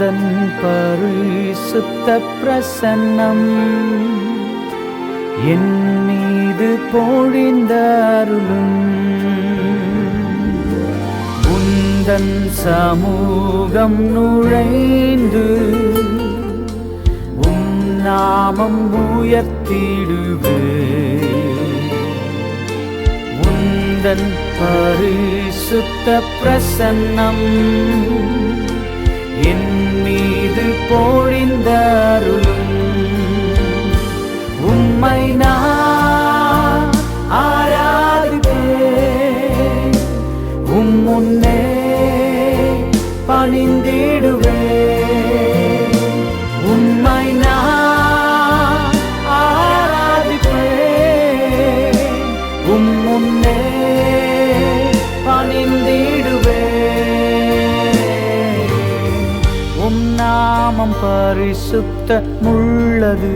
உந்தன் பரிசுத்த பிரசன்னம் என் மீது பொழிந்தருளும் உந்தன் சமூகம் நுழைந்து உம் நாமம் உயர்த்திடுவே. உந்தன் பரிசுத்த பிரசன்னம் மீது பொழிந்தருளும் பரிசுத்த முள்ளது.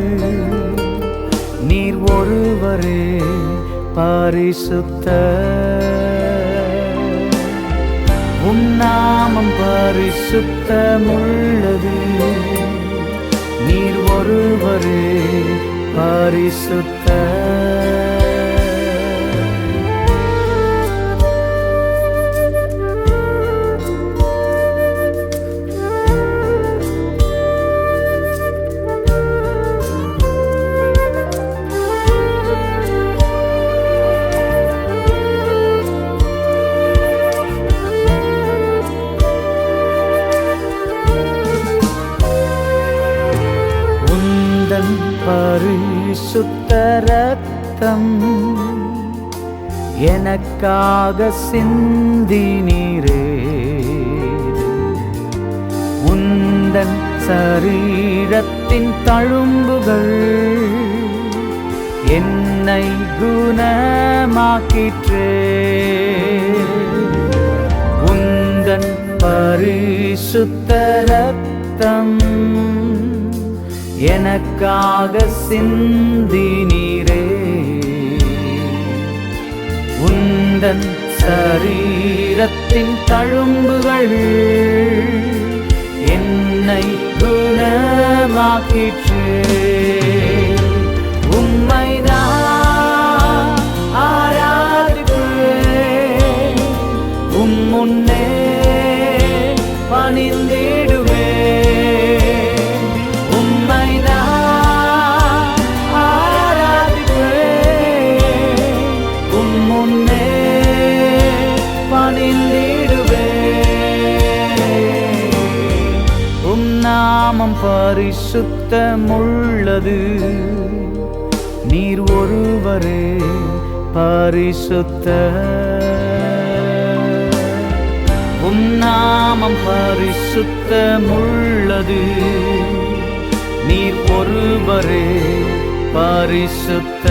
நீர் ஒருவரே பரிசுத்த. உன்னாமம் நாமம் பரிசுத்தமுள்ளது நீர் ஒருவரே பரிசுத்த. ரத்தம் எனக்காக சிந்தி நீரே உந்தன் சரீரத்தின் தழும்புகள் என்னை குணமாக்கிற்றே. உந்தன் பரிசுத்த ரத்தம் எனக்காக சிந்தினி உந்தன் சரீரத்தின் தழும்புகள் என்னை குணமாக்கிற்று. நாமம் பரிசுத்தமுள்ளது நீர் ஒருவரே பரிசுத்த. உம் நாமம் பரிசுத்தமுள்ளது நீர் ஒருவரே பரிசுத்த.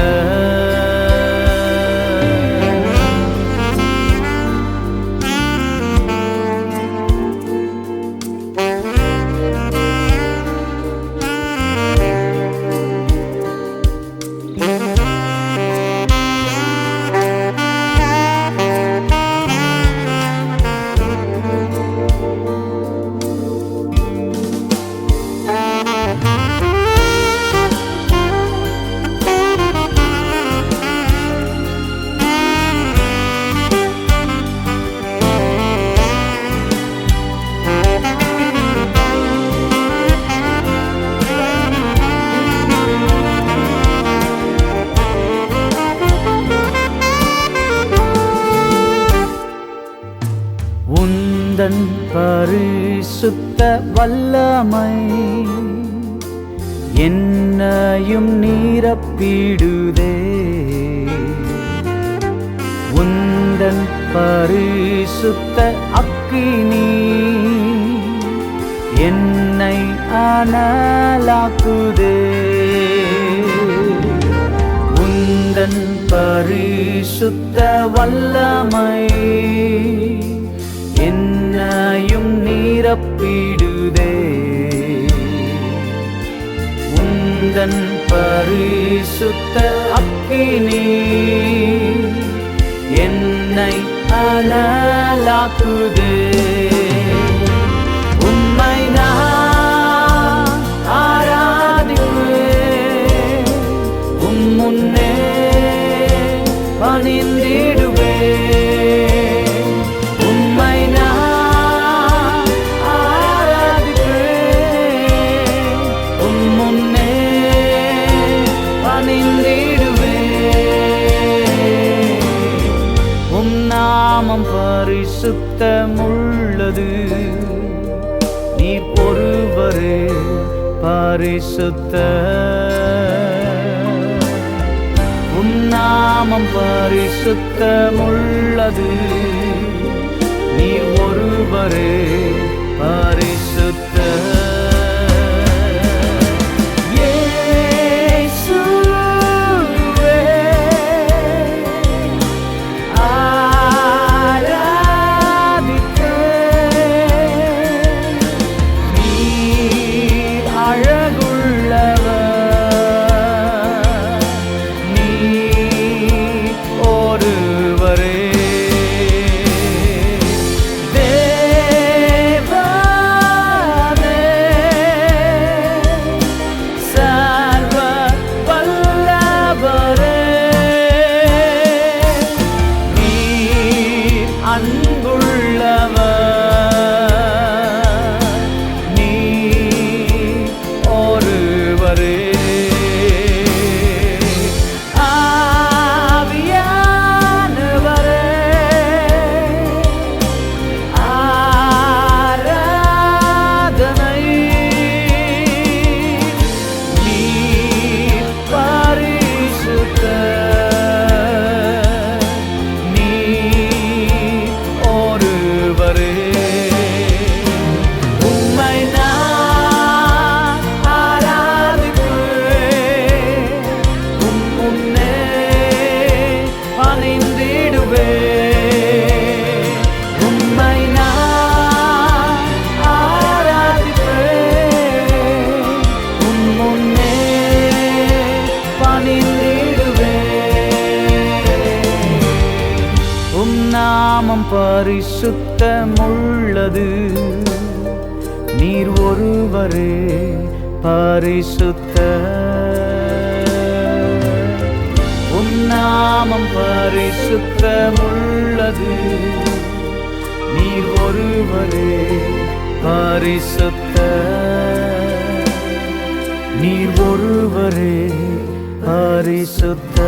உந்தன் பரிசுத்த வல்லமை. என்னையும் நீரப்பிடுதே. உந்தன் பரிசுத்த அக்கினி. என்னை அனலாக்குதே. உந்தன் பரிசுத்த வல்லமை. நிரப்பிடுதே உந்தன் பரிசுத்த அக்கினி என்னை அனலாக்குதே. பரிசுத்த. உன்னாமம் பரிசுத்தமுள்ளது. நீர் ஒருவரே பரிசு பரிசுத்தமுள்ளது நீர் ஒருவரே பரிசுத்த. உன்னாமம் பரிசுத்தமுள்ளது. நீர் ஒருவரே பரிசுத்த. நீர் ஒருவரே பரிசுத்த.